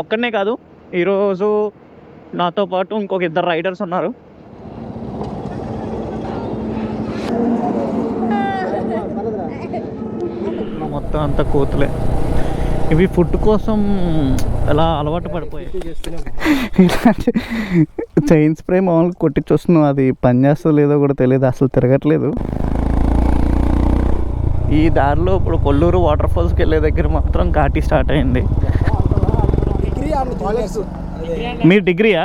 ఒక్కనే కాదు ఈరోజు నాతో పాటు ఇంకొక ఇద్దరు రైడర్స్ ఉన్నారు. మొత్తం అంతా కోతులే. ఇవి ఫుడ్ కోసం ఎలా అలవాటు పడిపోయాయి. చైన్ స్ప్రే మామూలుగా కొట్టించి వస్తున్నాం అది పని చేస్తుందో లేదో కూడా తెలియదు అసలు తిరగట్లేదు. ఈ దారిలో ఇప్పుడు కొల్లూరు వాటర్ ఫాల్స్కి వెళ్ళే దగ్గర మాత్రం ఘాటి స్టార్ట్ అయింది. మీ డిగ్రీయా?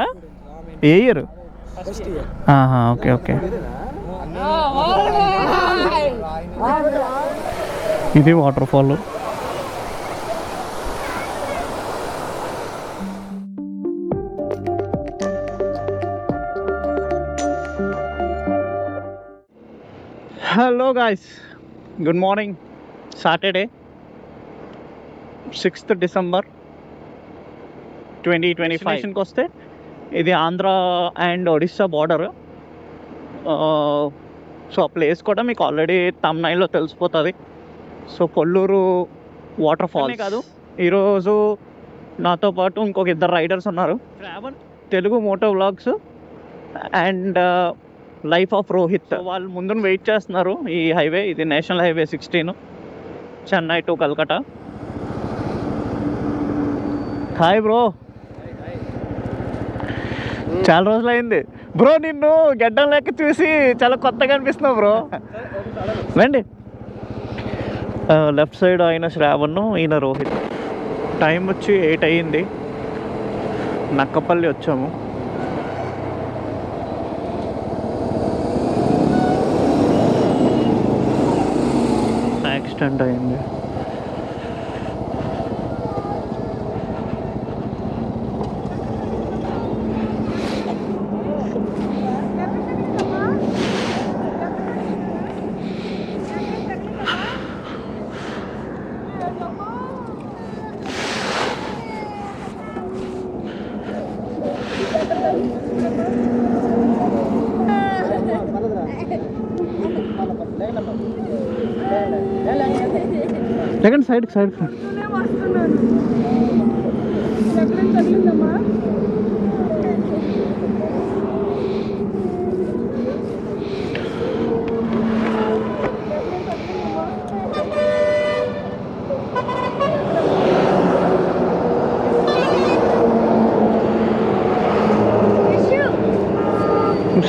ఏ ఇయర్? Okay okay. ఇది water fall. Hello guys good morning Saturday sixth December twenty twenty ఫైవ్కి వస్తే ఇది Andhra and Odisha border so ఆ ప్లేస్ కూడా మీకు ఆల్రెడీ తమ్నైల్లో తెలిసిపోతుంది. సో కొల్లూరు వాటర్ ఫాల్ కాదు. ఈరోజు నాతో పాటు ఇంకొక ఇద్దరు రైడర్స్ ఉన్నారు. Telugu moto vlogs and life of Rohit వాళ్ళు ముందు వెయిట్ చేస్తున్నారు ఈ హైవే ఇది national highway sixteen Chennai to Calcutta hi bro చాలా రోజులు అయింది బ్రో నిన్ను గడ్డం లెక్క చూసి చాలా కొత్తగా అనిపిస్తున్నావు బ్రో. రండి. లెఫ్ట్ సైడ్ ఆయన శ్రావణ్ ఈయన రోహిత్. టైం వచ్చి ఎయిట్ అయ్యింది. నక్కపల్లి వచ్చాము. యాక్సిడెంట్ అయింది లేకండి సైడ్ సైడ్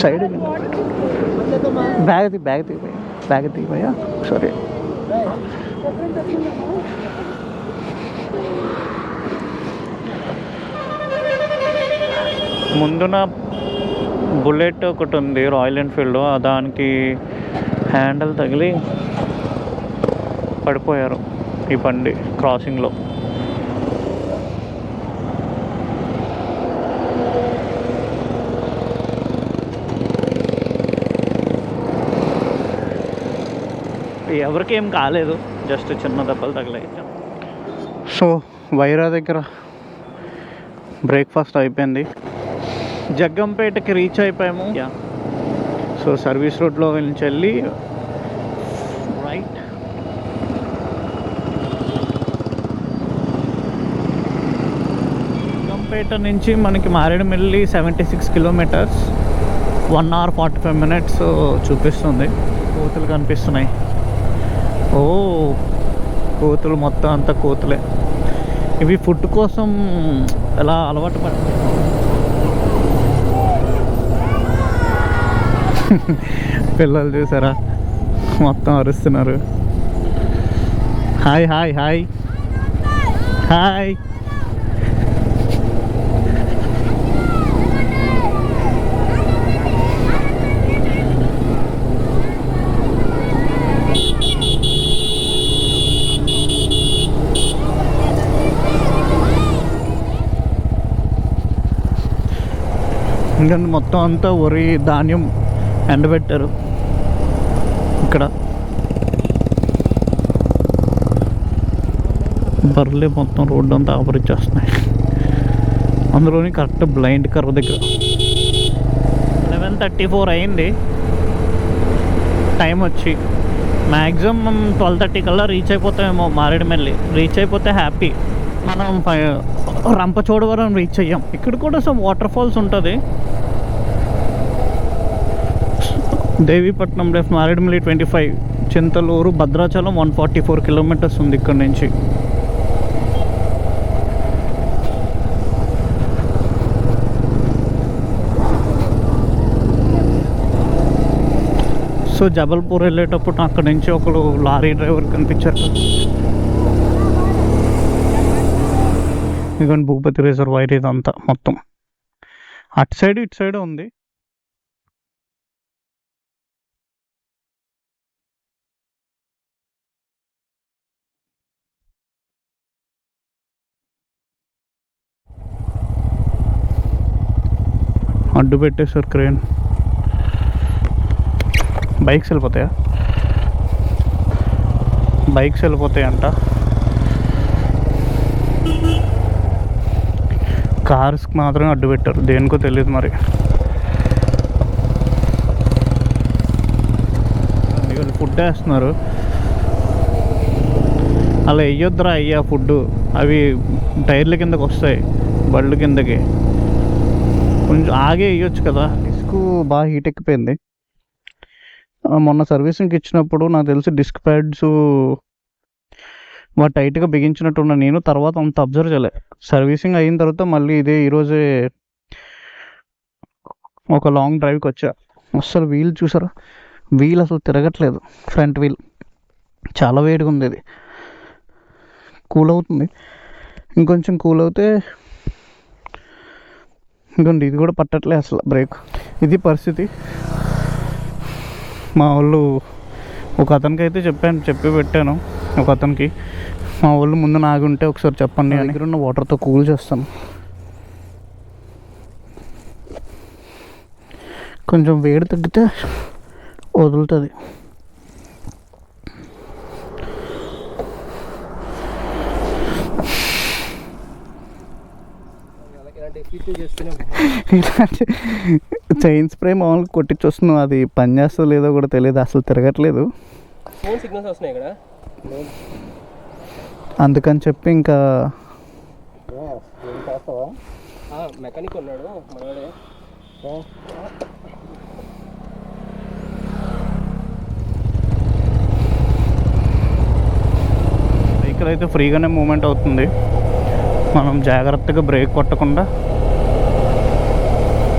సైడ్ బ్యాగ్ తీ బ్యాగ్ తీ బ్యాగ్ తీ భయ్యా సారీ ముందున బుల్లెట్ ఒకటి ఉంది రాయల్ ఎన్ఫీల్డ్. దానికి హ్యాండిల్ తగిలి పడిపోయారు ఈ బండి క్రాసింగ్లో. ఎవరికి ఏం కాలేదు. జస్ట్ చిన్న దెబ్బలు తగిలాయి. సో వైరా దగ్గర బ్రేక్ఫాస్ట్ అయిపోయింది. జగ్గంపేటకి రీచ్ అయిపోయాము. సో సర్వీస్ రోడ్లో నుంచి వెళ్ళి రైట్ జగ్గంపేట నుంచి మనకి Maredumilli seventy six kilometres one hour forty five minutes చూపిస్తుంది. కోతులు కనిపిస్తున్నాయి. ఓ కోతులు మొత్తం అంతా కోతులే. ఇవి ఫుడ్ కోసం ఎలా అలవాటు పడ పిల్లలు చూసారా? మొత్తం అరుస్తున్నారు. Hi hi hi. హాయ్. ఎందుకంటే మొత్తం అంతా వరి ధాన్యం ఎండబెట్టారు. ఇక్కడ. బర్రెలే మొత్తం రోడ్డు అంతా ఆపరిచ్చేస్తున్నాయి అందులోని కరెక్ట్ బ్లైండ్ కర్ర దగ్గర. లెవెన్ థర్టీ ఫోర్ అయింది. టైం వచ్చి. మ్యాక్సిమం ట్వెల్వ్ థర్టీ కల్లా రీచ్ అయిపోతామేమో మారేడుమిల్లి రీచ్ అయిపోతే హ్యాపీ మనం పై- రంపచోడవరం రీచ్ అయ్యాం. ఇక్కడ కూడా సో వాటర్ ఫాల్స్ ఉంటుంది. Devipatnam left Maredumilli twenty five Chintaluru Bhadrachalam one forty four kilometres ఉంది ఇక్కడ నుంచి. సో జబల్పూర్ వెళ్ళేటప్పుడు అక్కడ నుంచి ఒకరు లారీ డ్రైవర్ కనిపించారు. ఇదిగోండి భూపతి రిజర్వాయర్ ఇదంతా మొత్తం. అటు సైడ్ ఇటు సైడ్ ఉంది. అడ్డు పెట్టేశారు క్రేన్. బైక్స్ వెళ్ళిపోతాయా? బైక్స్ వెళ్ళిపోతాయంట. కార్స్కి మాత్రమే అడ్డు పెట్టారు. దేనికో తెలియదు మరి. వీళ్ళు ఫుడ్ వేస్తున్నారు. అలా వేయొద్దురా అయ్యా ఫుడ్ అవి టైర్ల కిందకి వస్తాయి బళ్ళు కిందకి. కొంచెం ఆగే వేయొచ్చు కదా. డిస్క్ బాగా హీట్ ఎక్కిపోయింది. మొన్న సర్వీసింగ్కి ఇచ్చినప్పుడు నాకు తెలిసి డిస్క్ ప్యాడ్స్ వాడు టైట్గా బిగించినట్టున్న నేను తర్వాత అంత అబ్జర్వ్ చేయలే. సర్వీసింగ్ అయిన తర్వాత మళ్ళీ ఇదే ఈరోజే ఒక లాంగ్ డ్రైవ్కి వచ్చా. అస్సలు వీల్ చూసారా? వీల్ అసలు తిరగట్లేదు. Front wheel. చాలా వేడిగా ఉంది ఇది. కూల్ అవుతుంది. ఇంకొంచెం కూల్ అవుతే ఇంకోండి ఇది కూడా పట్టట్లే అసలు బ్రేక్. ఇది పరిస్థితి. మా వాళ్ళు ఒక అతనికి అయితే చెప్పాను చెప్పి పెట్టాను ఒక అతనికి. మా వాళ్ళు ముందు నాగుంటే ఒకసారి చెప్పండి నా దగ్గర ఉన్న వాటర్తో కూల్ చేస్తాను. కొంచెం వేడి తగ్గితే వదులుతుంది. ఇలాంటి చైన్ స్ప్రే మామూలుగా కొట్టించి వస్తున్నావు అది పని చేస్తుందో లేదో కూడా తెలియదు అసలు తిరగట్లేదు. అందుకని చెప్పి ఇంకా మెకానిక్ ఉన్నాడు అయితే ఫ్రీగానే మూమెంట్ అవుతుంది. మనం జాగ్రత్తగా బ్రేక్ కొట్టకుండా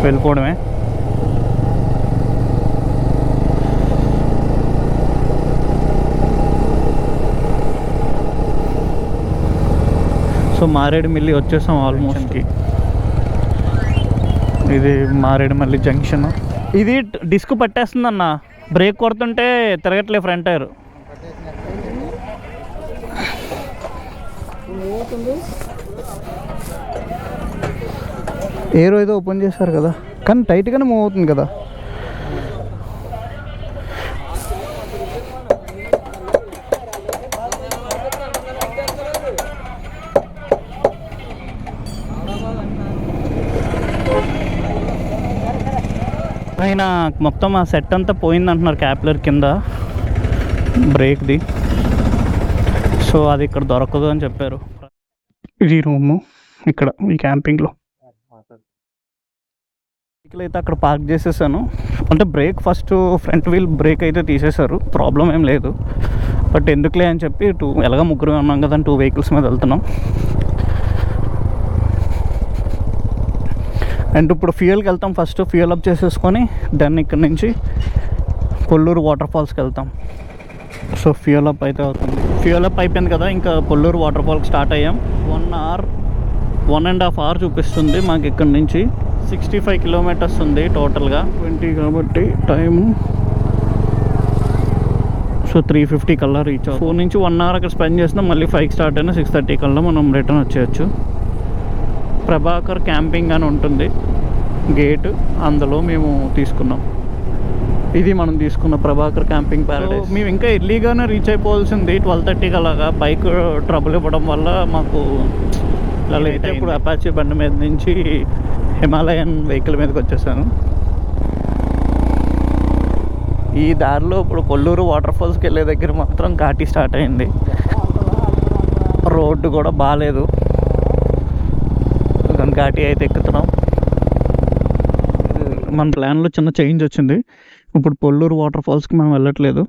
వెళ్ళిపోవడమే. సో మారేడుమిల్లి వచ్చేసాం ఆల్మోస్ట్కి ఇది మారేడుమల్లి జంక్షన్. ఇది డిస్క్ పట్టేస్తుంది అన్న బ్రేక్ కొడుతుంటే తిరగట్లే ఫ్రంట్ టైర్. ఏరో ఏదో ఓపెన్ చేశారు కదా. కానీ టైట్గానే మూవ్ అవుతుంది కదా. పైన మొత్తం ఆ సెట్ అంతా పోయింది అంటున్నారు క్యాప్లర్ కింద. బ్రేక్ది. సో అది ఇక్కడ దొరకదు అని చెప్పారు. ఇది రూము. ఇక్కడ ఈ క్యాంపింగ్లో. వెహికల్ అయితే అక్కడ పార్క్ చేసేసాను. అంటే brake first front wheel brake అయితే తీసేశారు. ప్రాబ్లం ఏం లేదు. బట్ ఎందుకులే అని చెప్పి టూ ఎలాగ ముగ్గురు ఉన్నాం కదా టూ వెహికల్స్ మీద వెళ్తున్నాం. అండ్ ఇప్పుడు ఫ్యూయల్కి వెళ్తాం. ఫస్ట్ ఫ్యూయల్ అప్ చేసేసుకొని దెన్ ఇక్కడ నుంచి పొల్లూరు వాటర్ ఫాల్స్కి వెళ్తాం. సో ఫ్యూయల్ అప్ అయితే అవుతుంది. ఫ్యూయల్ అప్ అయిపోయింది కదా ఇంకా పొల్లూరు వాటర్ ఫాల్కి స్టార్ట్ అయ్యాం. One hour one and half hour చూపిస్తుంది మాకు ఇక్కడ నుంచి. సిక్స్టీ ఫైవ్ కిలోమీటర్స్ ఉంది టోటల్గా ట్వంటీ కాబట్టి టైం సో త్రీ ఫిఫ్టీ కల్లా రీచ్ ఫోర్ నుంచి వన్ అవర్ అక్కడ స్పెండ్ చేసినా మళ్ళీ ఫైవ్కి స్టార్ట్ అయినా సిక్స్ థర్టీ కల్లా మనం రిటర్న్ వచ్చేయచ్చు. ప్రభాకర్ క్యాంపింగ్ అని ఉంటుంది. గేట్ అందులో మేము తీసుకున్నాం. ఇది మనం తీసుకున్న ప్రభాకర్ క్యాంపింగ్ ప్యారడైస్ మేము ఇంకా ఎర్లీగానే రీచ్ అయిపోవాల్సింది. ట్వెల్వ్ థర్టీకి అలాగా బైక్ ట్రబుల్ ఇవ్వడం వల్ల మాకు ఇలా లేట్ ఇప్పుడు అపాచీ బండి మీద నుంచి హిమాలయన్ వెహికల్ మీదకి వచ్చేసాను. ఈ దారిలో ఇప్పుడు కొల్లూరు వాటర్ ఫాల్స్కి వెళ్ళే దగ్గర మాత్రం ఘాటీ స్టార్ట్ అయింది. రోడ్డు కూడా బాగాలేదు ఘాటి అయితే ఎక్కుతున్నాం. మన ప్లాన్లో చిన్న చేంజ్ వచ్చింది. ఇప్పుడు పొల్లూరు వాటర్ ఫాల్స్కి మనం వెళ్ళట్లేదు.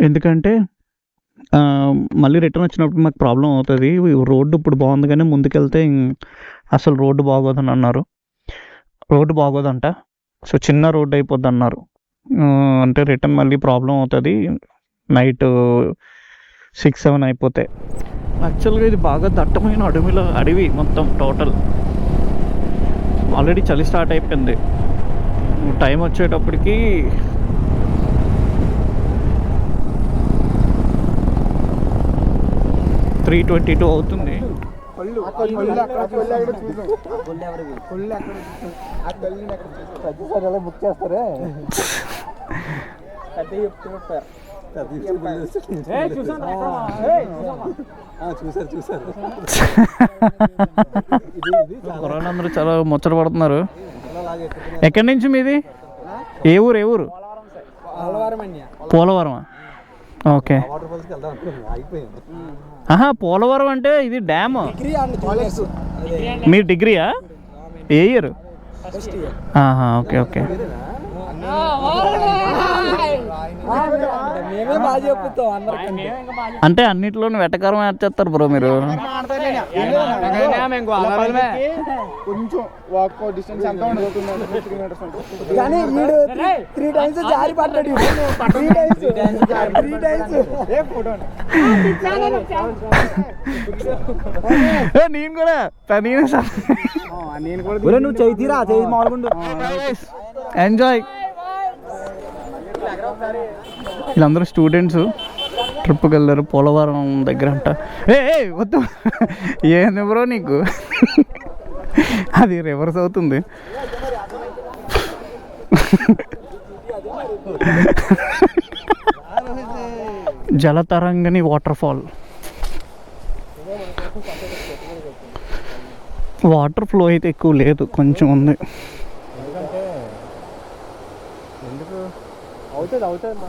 ఎందుకంటే మళ్ళీ రిటర్న్ వచ్చినప్పుడు మాకు ప్రాబ్లం అవుతుంది. రోడ్డు ఇప్పుడు బాగుంది కానీ ముందుకెళ్తే అసలు రోడ్డు బాగోదని అన్నారు. రోడ్డు బాగోదంట. సో చిన్న రోడ్డు అయిపోద్ది అన్నారు అంటే రిటర్న్ మళ్ళీ ప్రాబ్లం అవుతుంది. నైట్ సిక్స్ సెవెన్ అయిపోతాయి యాక్చువల్గా ఇది బాగా దట్టమైన అడవిలో అడవి మొత్తం టోటల్ ఆల్రెడీ చలి స్టార్ట్ అయిపోయింది. టైం వచ్చేటప్పటికి త్రీ ట్వంటీ టూ అవుతుంది. బుక్ చేస్తారే? పెద్ద చెప్తున్నా చూసారు చూసారు కరోనా అందరూ చాలా ముచ్చట పడుతున్నారు. ఎక్కడి నుంచి మీది? ఏ ఊరు ఏ ఊరు? పోలవరం ఓకే. ఆహా పోలవరం అంటే ఇది డ్యామ్ మీ డిగ్రీయా? ఏ ఇయర్ ఆహా ఓకే ఓకే. అంటే అన్నిట్లోనూ వెటకారం యాడ్ చేస్తారు బ్రో మీరు. కొంచెం వాక్ డిస్టెన్స్ ఎంత ఉండదు త్రీ మీటర్స్ ఉంటుంది. కానీ వీడు త్రీ టైమ్స్ జారి పడ్డాడు త్రీ టైమ్స్ త్రీ టైమ్స్ ఏ ఫోటో ఏ, నేను కూడా త- నేను నేను కూడా నువ్వు చేయి తీరా చేయి మామూలుగుండు. ఎంజాయ్ వీళ్ళందరూ స్టూడెంట్స్ ట్రిప్కి వెళ్ళారు పోలవరం దగ్గర అంట ఏ వద్దు. ఏంది బ్రో నీకు? అది రివర్స్ అవుతుంది. Jalatarangini water fall water flow అయితే ఎక్కువ లేదు కొంచెం ఉంది. అవుతుంది అవుతుంది.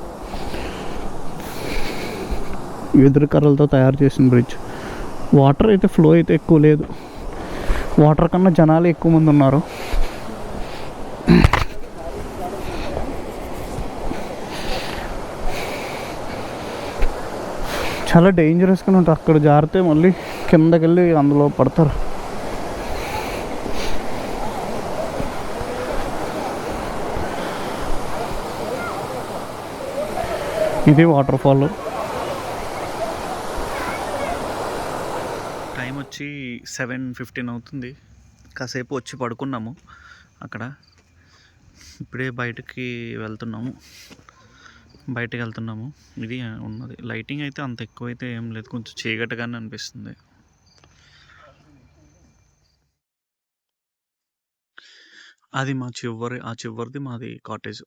వెదురు కర్రలతో తయారు చేసిన బ్రిడ్జ్ వాటర్ అయితే ఫ్లో అయితే ఎక్కువ లేదు. వాటర్ కన్నా జనాలు ఎక్కువ మంది ఉన్నారు. చాలా డేంజరస్గా ఉంటుంది. అక్కడ జారితే మళ్ళీ కిందకి వెళ్ళి అందులో పడతారు. ఇది వాటర్ ఫాల్ టైం వచ్చి సెవెన్ ఫిఫ్టీన్ అవుతుంది. కాసేపు వచ్చి పడుకున్నాము. అక్కడ ఇప్పుడే బయటకి వెళ్తున్నాము. బయటకు వెళ్తున్నాము. ఇది ఉన్నది. లైటింగ్ అయితే అంత ఎక్కువ అయితే ఏం లేదు. కొంచెం చీకటిగానే అనిపిస్తుంది. అది మా చివరి ఆ చివరిది మాది కాటేజ్.